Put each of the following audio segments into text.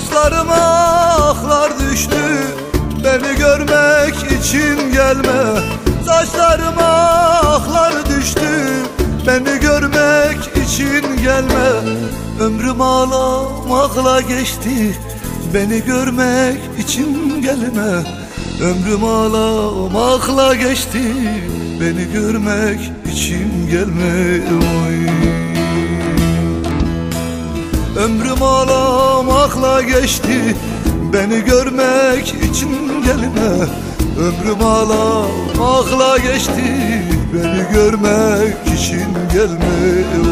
Saçlarıma aklar düştü. Beni görmek için gelme. Saçlarıma aklar düştü. Beni görmek için gelme. Ömrüm ağlamakla geçti. Beni görmek için gelme. Ömrüm ağlamakla geçti. Beni görmek için gelme. Oy. Ömrüm ağlamakla geçti. Beni görmek için gelme. Ömrüm ağlamakla geçti. Beni görmek için gelme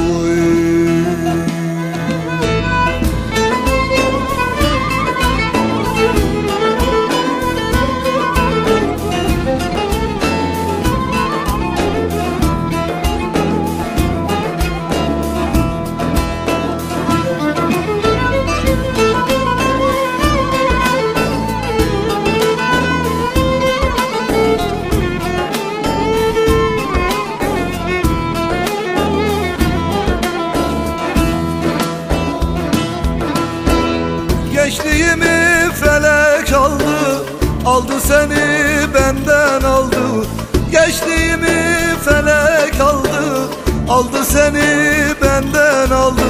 seni benden aldı. Gençliğimi felek aldı Aldı seni benden aldı.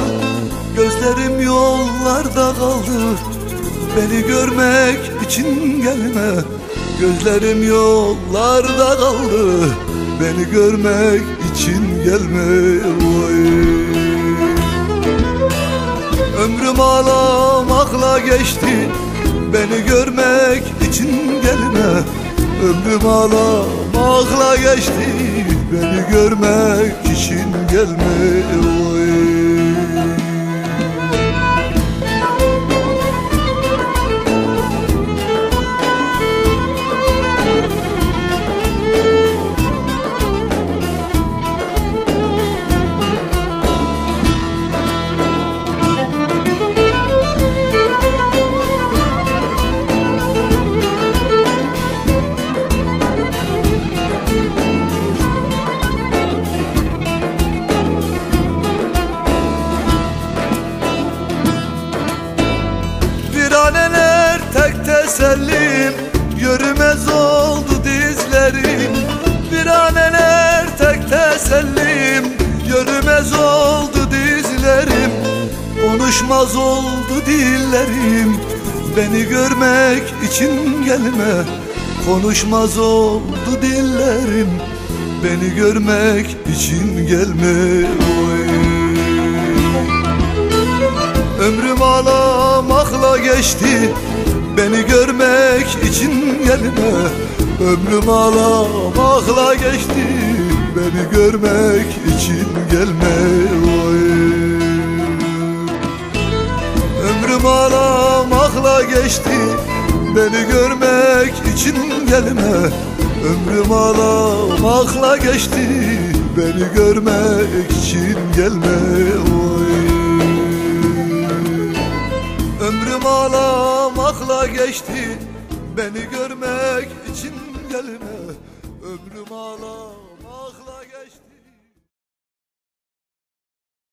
Gözlerim yollarda kaldı. Beni görmek için gelme. Gözlerim yollarda kaldı. Beni görmek için gelme. Oy. Ömrüm ağlamakla geçti. Beni gelme Ömrüm ağlamakla geçti Beni görmek için gelme Oy. Tesellim Yürümez oldu dizlerim. Viraneler tek tesellim. Yürümez oldu dizlerim. Konuşmaz oldu dillerim. Beni görmek için gelme. Konuşmaz oldu dillerim. Beni görmek için gelme. Oy. Ömrüm ağlamakla geçti. Beni görmek gelme Ömrüm ağlamakla geçti. Beni görmek için gelme Oy. Ömrüm ağlamakla geçti. Beni görmek için gelme. Ömrüm ağlamakla geçti. Beni görmek için gelme Oy. Ömrüm ağlamakla geçti Beni görmek için gelme. Ömrüm ağlamakla geçti